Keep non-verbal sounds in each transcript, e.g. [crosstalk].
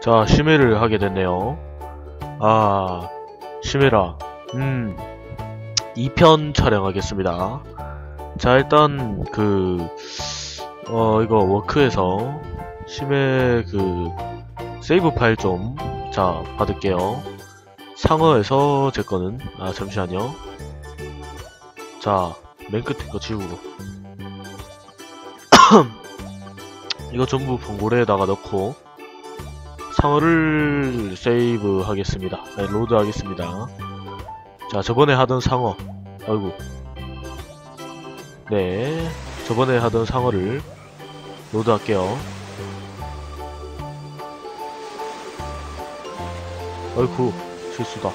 자, 심해를 하게 됐네요. 아, 심해라. 음, 2편 촬영하겠습니다. 자, 일단, 그, 어, 이거 워크에서 심해 그, 세이브 파일 좀, 자, 받을게요. 상어에서 제 거는, 아, 잠시만요. 자, 맨 끝에 거 지우고. [coughs] 이거 전부 봉고레에다가 넣고, 상어를 세이브 하겠습니다. 네, 로드 하겠습니다. 자, 저번에 하던 상어. 아이고. 네. 저번에 하던 상어를 로드 할게요. 아이고, 실수다.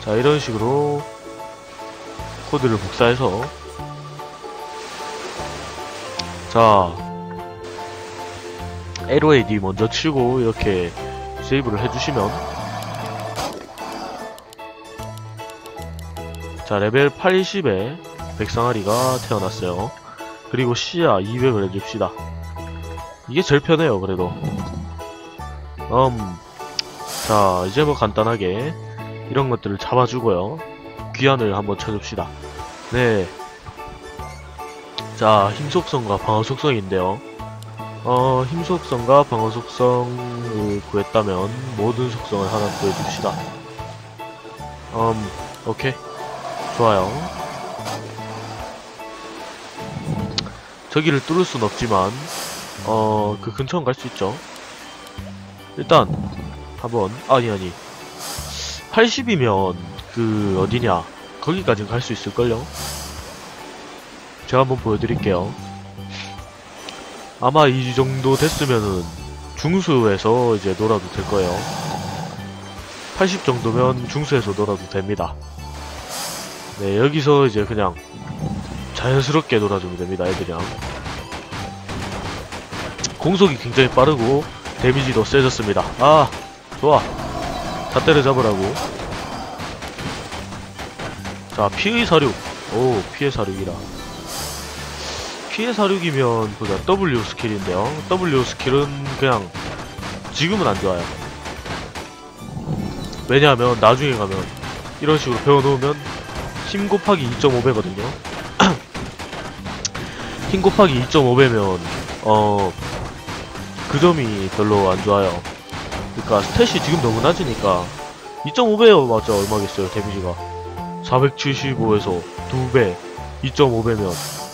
자, 이런 식으로 코드를 복사해서 자, LOAD 먼저 치고 이렇게 세이브를 해주시면. 자 레벨 80에 백상아리가 태어났어요. 그리고 시야 200을 해줍시다. 이게 제일 편해요 그래도. 음, 자 이제 뭐 간단하게 이런 것들을 잡아주고요. 귀환을 한번 쳐줍시다. 네. 자, 힘 속성과 방어 속성인데요. 어, 힘 속성과 방어 속성을 구했다면 모든 속성을 하나 구해줍시다. 음, 오케이. 좋아요. 저기를 뚫을 순 없지만, 어, 그 근처는 갈 수 있죠. 일단, 한번, 아니, 아니. 80이면, 그, 어디냐. 거기까지는 갈수 있을걸요? 제가 한번 보여드릴게요. 아마 이 정도 됐으면은 중수에서 이제 놀아도 될 거예요. 80 정도면 중수에서 놀아도 됩니다. 네, 여기서 이제 그냥 자연스럽게 놀아주면 됩니다, 애들이랑. 공속이 굉장히 빠르고 데미지도 세졌습니다. 아, 좋아. 다 때려잡으라고. 자, 피의 사륙. 오, 피의 사륙이라. 피해 사륙이면 보자 W 스킬인데요. W 스킬은 그냥 지금은 안 좋아요. 왜냐하면 나중에 가면 이런 식으로 배워놓으면 힘 곱하기 2.5배거든요. [clears throat] 힘 곱하기 2.5배면 어 그 점이 별로 안 좋아요. 그러니까 스탯이 지금 너무 낮으니까 2.5배요 맞죠 얼마겠어요 데미지가 475에서 2배 2.5배면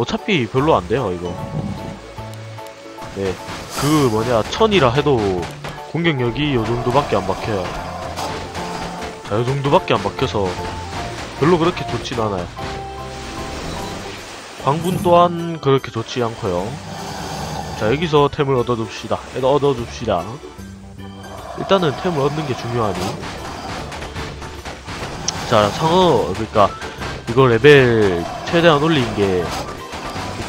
어차피 별로 안 돼요, 이거. 네. 그 뭐냐, 천이라 해도 공격력이 요 정도밖에 안 박혀요. 자, 요 정도밖에 안 박혀서 별로 그렇게 좋진 않아요. 광분 또한 그렇게 좋지 않고요. 자, 여기서 템을 얻어줍시다. 얻어줍시다. 일단은 템을 얻는 게 중요하니. 자, 상어, 그러니까 이거 레벨 최대한 올린 게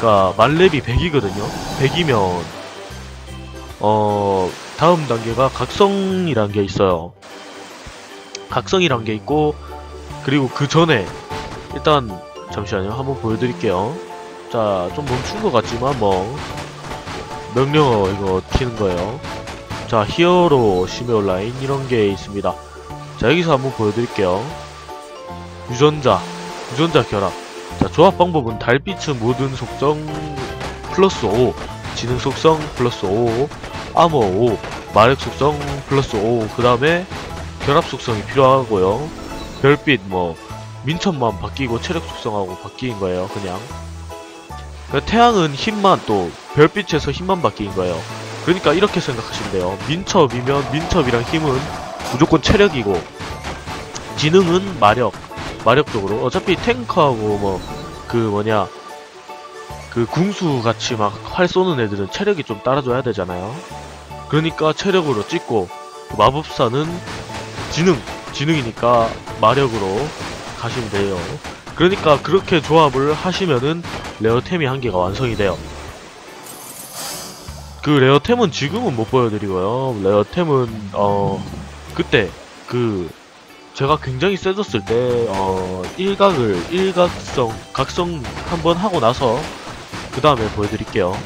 그러니까 만렙이 100이거든요. 100이면 어 다음 단계가 각성이란 게 있어요. 각성이란 게 있고 그리고 그 전에 일단 잠시만요. 한번 보여드릴게요. 자, 좀 멈춘 것 같지만 뭐 명령어 이거 키는 거예요. 자, 히어로 심해 온라인 이런 게 있습니다. 자, 여기서 한번 보여드릴게요. 유전자, 유전자 결합. 자, 조합 방법은 달빛은 모든 속성 플러스 5, 지능 속성 플러스 5, 아머 5, 마력 속성 플러스 5, 그 다음에 결합 속성이 필요하고요. 별빛 뭐 민첩만 바뀌고 체력 속성하고 바뀐 거예요, 그냥. 태양은 힘만 또 별빛에서 힘만 바뀐 거예요. 그러니까 이렇게 생각하시면 돼요. 민첩이면 민첩이랑 힘은 무조건 체력이고 지능은 마력, 마력적으로 어차피 탱커하고 뭐 그 뭐냐 그 궁수 같이 막 활 쏘는 애들은 체력이 좀 따라줘야 되잖아요. 그러니까 체력으로 찍고 그 마법사는 지능, 지능이니까 마력으로 가시면 돼요. 그러니까 그렇게 조합을 하시면은 레어템이 한 개가 완성이 돼요. 그 레어템은 지금은 못 보여드리고요. 레어템은 어 그때 그 제가 굉장히 세졌을 때, 어, 일각을, 일각성, 각성 한번 하고 나서, 그 다음에 보여드릴게요.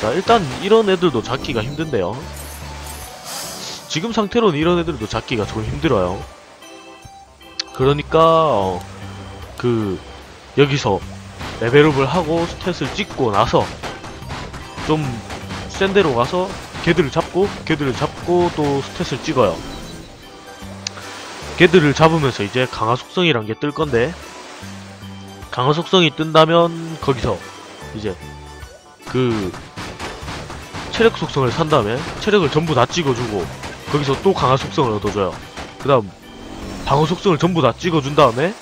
자, 일단 이런 애들도 잡기가 힘든데요. 지금 상태로는 이런 애들도 잡기가 조금 힘들어요. 그러니까, 어, 그, 여기서 레벨업을 하고 스탯을 찍고 나서 좀 센 데로 가서 걔들을 잡고, 걔들을 잡고 또 스탯을 찍어요. 걔들을 잡으면서 이제 강화 속성이란 게 뜰 건데, 강화 속성이 뜬다면 거기서 이제 그 체력 속성을 산 다음에 체력을 전부 다 찍어주고 거기서 또 강화 속성을 얻어줘요. 그 다음 방어 속성을 전부 다 찍어준 다음에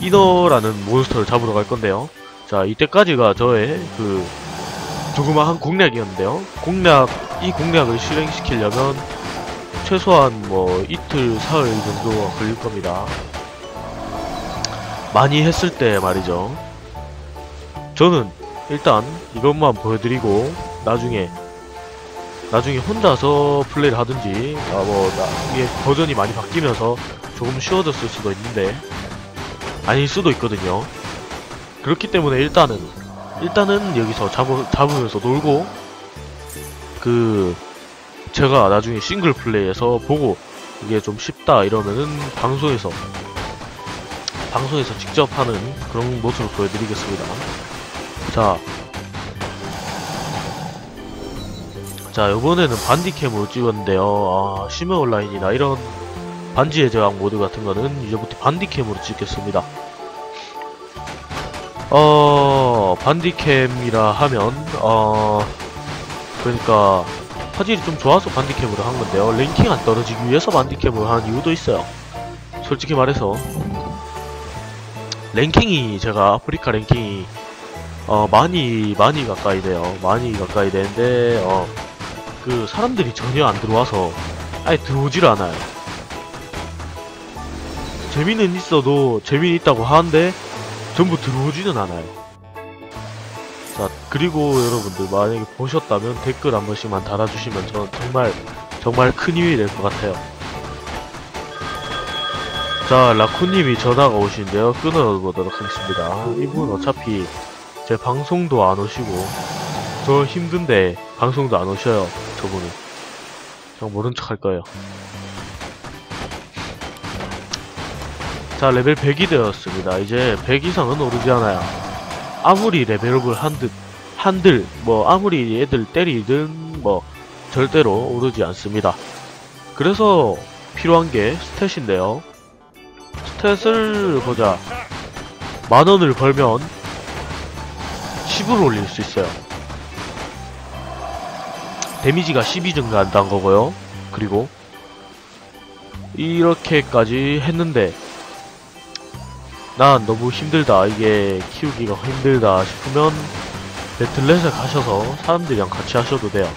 이너라는 몬스터를 잡으러 갈 건데요. 자 이때까지가 저의 그 조그마한 공략이었는데요. 공략 이 공략을 실행시키려면 최소한 뭐 이틀 사흘 정도가 걸릴 겁니다. 많이 했을 때 말이죠. 저는 일단 이것만 보여드리고 나중에 나중에 혼자서 플레이를 하든지 아 뭐 이게 버전이 많이 바뀌면서 조금 쉬워졌을 수도 있는데 아닐 수도 있거든요. 그렇기 때문에 일단은 일단은 여기서 잡으, 잡으면서 놀고 그 제가 나중에 싱글 플레이에서 보고 이게 좀 쉽다 이러면은 방송에서 방송에서 직접 하는 그런 모습을 보여드리겠습니다. 자, 자 이번에는 반디캠으로 찍었는데요. 아, 심해 온라인이나 이런 반지의 제왕 모드 같은 거는 이제부터 반디캠으로 찍겠습니다. 어, 반디캠이라 하면 어, 그러니까 화질이 좀 좋아서 반디캠으로 한 건데요. 랭킹 안 떨어지기 위해서 반디캠으로 한 이유도 있어요. 솔직히 말해서 랭킹이 제가 아프리카 랭킹이 어 많이 많이 가까이 돼요 많이 가까이 되는데 어 그 사람들이 전혀 안 들어와서 아예 들어오지를 않아요 재미는 있어도 재미는 있다고 하는데 전부 들어오지는 않아요 자 그리고 여러분들 만약에 보셨다면 댓글 한 번씩만 달아주시면 저는 정말 정말 큰 힘이 될 것 같아요. 자 라쿠님이 전화가 오시는데요. 끊어보도록 하겠습니다. 이분 어차피 제 방송도 안 오시고 저 힘든데 방송도 안 오셔요 저분은 그냥 모른 척 할 거예요. 자 레벨 100이 되었습니다. 이제 100 이상은 오르지 않아요 아무리 레벨업을 한듯 한들 뭐 아무리 애들 때리든 뭐 절대로 오르지 않습니다 그래서 필요한 게 스탯인데요 스탯을 보자 만 원을 벌면 10을 올릴 수 있어요. 데미지가 12 증가한다는 거고요. 그리고 이렇게까지 했는데 난 너무 힘들다. 이게 키우기가 힘들다 싶으면 배틀넷에 가셔서 사람들이랑 같이 하셔도 돼요.